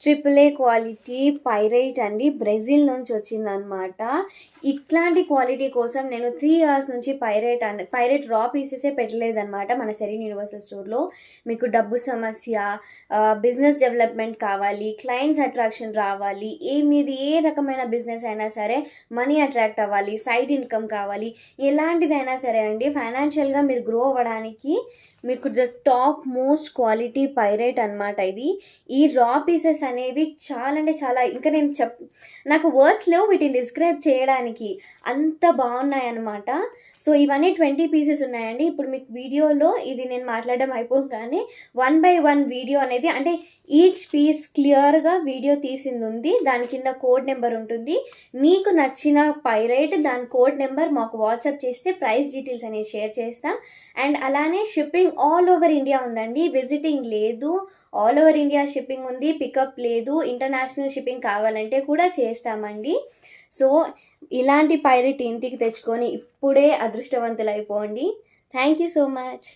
Triple A quality pyrite అండి. Brazil నుంచి వచ్చిందనమాట ఇట్లాంటి క్వాలిటీ కోసం నేను త్రీ ఇయర్స్ నుంచి పైరైట్ అండ్ పైరైట్ రా పీసెసే పెట్టలేదన్నమాట మన సెరీన్ యూనివర్సల్ స్టోర్లో మీకు డబ్బు సమస్య బిజినెస్ డెవలప్మెంట్ కావాలి క్లయింట్స్ అట్రాక్షన్ రావాలి ఏ మీది ఏ రకమైన బిజినెస్ అయినా సరే మనీ అట్రాక్ట్ అవ్వాలి సైడ్ ఇన్కమ్ కావాలి ఎలాంటిదైనా సరే అండి ఫైనాన్షియల్గా మీరు గ్రో అవ్వడానికి మీకు the top most quality pyrite అనమాట ఇది. ఈ రా పీసెస్ అనేవి చాలా అంటే చాలా. ఇంకా నేను చెప్ నాకు వర్డ్స్ లేవు వీటిని డిస్క్రైబ్ చేయడానికి. అంత బాగున్నాయి అనమాట సో ఇవన్నీ ట్వంటీ పీసెస్ ఉన్నాయండి. ఇప్పుడు మీకు వీడియోలో ఇది నేను మాట్లాడడం అయిపోగానే వన్ బై వన్ వీడియో అనేది అంటే ఈచ్ పీస్ క్లియర్గా వీడియో తీసింది ఉంది. దాని కింద కోడ్ నెంబర్ ఉంటుంది. మీకు నచ్చిన పైరైట్ దాని కోడ్ నెంబర్ మాకు వాట్సాప్ చేస్తే ప్రైస్ డీటెయిల్స్ అనేవి షేర్ చేస్తాం. అండ్ అలానే షిప్పింగ్ ఆల్ ఓవర్ ఇండియా ఉందండి. విజిటింగ్ లేదు. ఆల్ ఓవర్ ఇండియా షిప్పింగ్ ఉంది పికప్ లేదు ఇంటర్నేషనల్ షిప్పింగ్ కావాలంటే కూడా చేస్తామండి. సో ఇలాంటి పైరెట్ ఇంటికి తెచ్చుకొని ఇప్పుడే అదృష్టవంతులు అయిపోండి థ్యాంక్ యూ సో మచ్.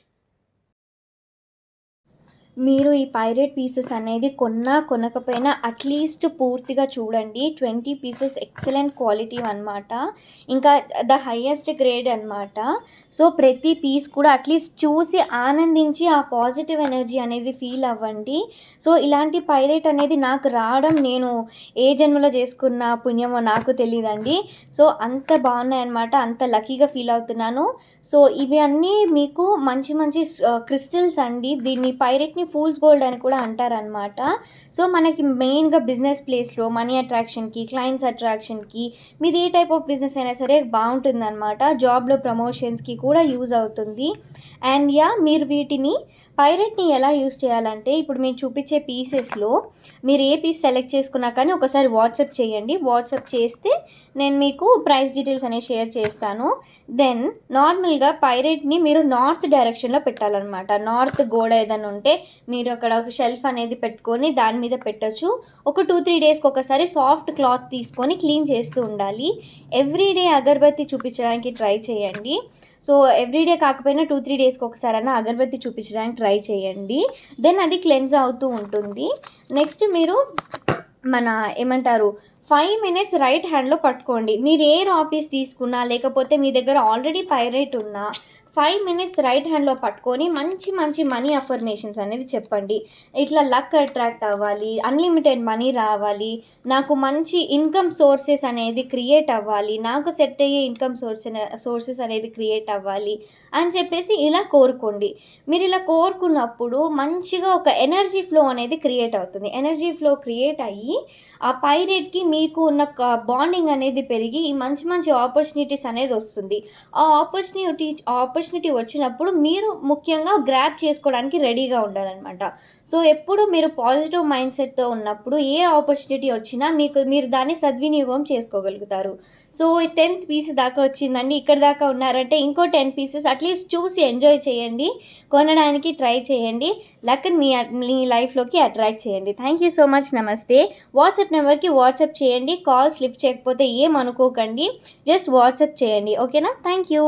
మీరు ఈ పైరేట్ పీసెస్ అనేది కొన్నా కొనకపోయినా అట్లీస్ట్ పూర్తిగా చూడండి. ట్వంటీ పీసెస్ ఎక్సలెంట్ క్వాలిటీ అనమాట ఇంకా ద హయ్యెస్ట్ గ్రేడ్ అనమాట సో ప్రతి పీస్ కూడా అట్లీస్ట్ చూసి ఆనందించి ఆ పాజిటివ్ ఎనర్జీ అనేది ఫీల్ అవ్వండి. సో ఇలాంటి పైరేట్ అనేది నాకు రావడం నేను ఏ జన్మలో చేసుకున్న పుణ్యమో నాకు తెలియదండి సో అంత బాగున్నాయి అనమాట అంత లక్కీగా ఫీల్ అవుతున్నాను. సో ఇవి అన్నీ మీకు మంచి మంచి uh, క్రిస్టల్స్ అండి. దీన్ని పైరెట్ని ఫూల్స్ గోల్డ్ అని కూడా అంటారనమాట సో మనకి మెయిన్గా బిజినెస్ ప్లేస్లో మనీ అట్రాక్షన్కి క్లయింట్స్ అట్రాక్షన్కి మీది ఏ టైప్ ఆఫ్ బిజినెస్ అయినా సరే బాగుంటుంది అనమాట జాబ్లో ప్రమోషన్స్కి కూడా యూజ్ అవుతుంది. అండ్ యా మీరు వీటిని పైరెట్ని ఎలా యూజ్ చేయాలంటే ఇప్పుడు మేము చూపించే పీసెస్లో మీరు ఏ పీస్ సెలెక్ట్ చేసుకున్నా కానీ ఒకసారి వాట్సాప్ చేయండి. వాట్సాప్ చేస్తే నేను మీకు ప్రైస్ డీటెయిల్స్ అనేవి షేర్ చేస్తాను. దెన్ నార్మల్గా పైరెట్ని మీరు నార్త్ డైరెక్షన్లో పెట్టాలన్నమాట. నార్త్ గోడ ఏదైనా ఉంటే మీరు అక్కడ ఒక షెల్ఫ్ అనేది పెట్టుకొని దాని మీద పెట్టచ్చు. ఒక టూ త్రీ డేస్కి ఒకసారి సాఫ్ట్ క్లాత్ తీసుకొని క్లీన్ చేస్తూ ఉండాలి. ఎవ్రీడే అగరబత్తి చూపించడానికి ట్రై చేయండి. సో ఎవ్రీడే కాకపోయినా టూ త్రీ డేస్కి ఒకసారి అన్న అగరబత్తి చూపించడానికి ట్రై చేయండి. దెన్ అది క్లెన్స్ అవుతూ ఉంటుంది. నెక్స్ట్ మీరు మన ఏమంటారు? ఫైవ్ మినిట్స్ రైట్ హ్యాండ్లో పట్టుకోండి. మీరు ఏ ఆఫీస్ తీసుకున్నా లేకపోతే మీ దగ్గర ఆల్రెడీ పైరేట్ ఉన్నా ఫైవ్ మినిట్స్ రైట్ హ్యాండ్లో పట్టుకొని మంచి మంచి మనీ అఫర్మేషన్స్ అనేది చెప్పండి. ఇట్లా లక్ అట్రాక్ట్ అవ్వాలి అన్లిమిటెడ్ మనీ రావాలి నాకు మంచి ఇన్కమ్ సోర్సెస్ అనేది క్రియేట్ అవ్వాలి నాకు సెట్ అయ్యే ఇన్కమ్ సోర్స్ సోర్సెస్ అనేది క్రియేట్ అవ్వాలి అని చెప్పేసి ఇలా కోరుకోండి. మీరు ఇలా కోరుకున్నప్పుడు మంచిగా ఒక ఎనర్జీ ఫ్లో అనేది క్రియేట్ అవుతుంది. ఎనర్జీ ఫ్లో క్రియేట్ అయ్యి ఆ పైరేట్కి మీకు ఉన్న బాండింగ్ అనేది పెరిగి మంచి మంచి ఆపర్చునిటీస్ అనేది వస్తుంది. ఆ ఆపర్చునిటీ ఆపర్చునిటీ వచ్చినప్పుడు మీరు ముఖ్యంగా గ్రాప్ చేసుకోవడానికి రెడీగా ఉండాలన్నమాట. సో ఎప్పుడు మీరు పాజిటివ్ మైండ్ సెట్తో ఉన్నప్పుడు ఏ ఆపర్చునిటీ వచ్చినా మీకు మీరు దాన్ని సద్వినియోగం చేసుకోగలుగుతారు. సో టెన్త్ పీస్ దాకా వచ్చిందండి. ఇక్కడ దాకా ఉన్నారంటే ఇంకో టెన్ పీసెస్ అట్లీస్ట్ చూసి ఎంజాయ్ చేయండి. కొనడానికి ట్రై చేయండి. లక్ మీ మీ లైఫ్లోకి అట్రాక్ట్ చేయండి. థ్యాంక్ యూ సో మచ్ నమస్తే వాట్సాప్ నెంబర్కి వాట్సాప్ చేయండి. కాల్స్ లిఫ్ట్ చేయకపోతే ఏం అనుకోకండి. జస్ట్ వాట్సాప్ చేయండి. ఓకేనా థ్యాంక్ యూ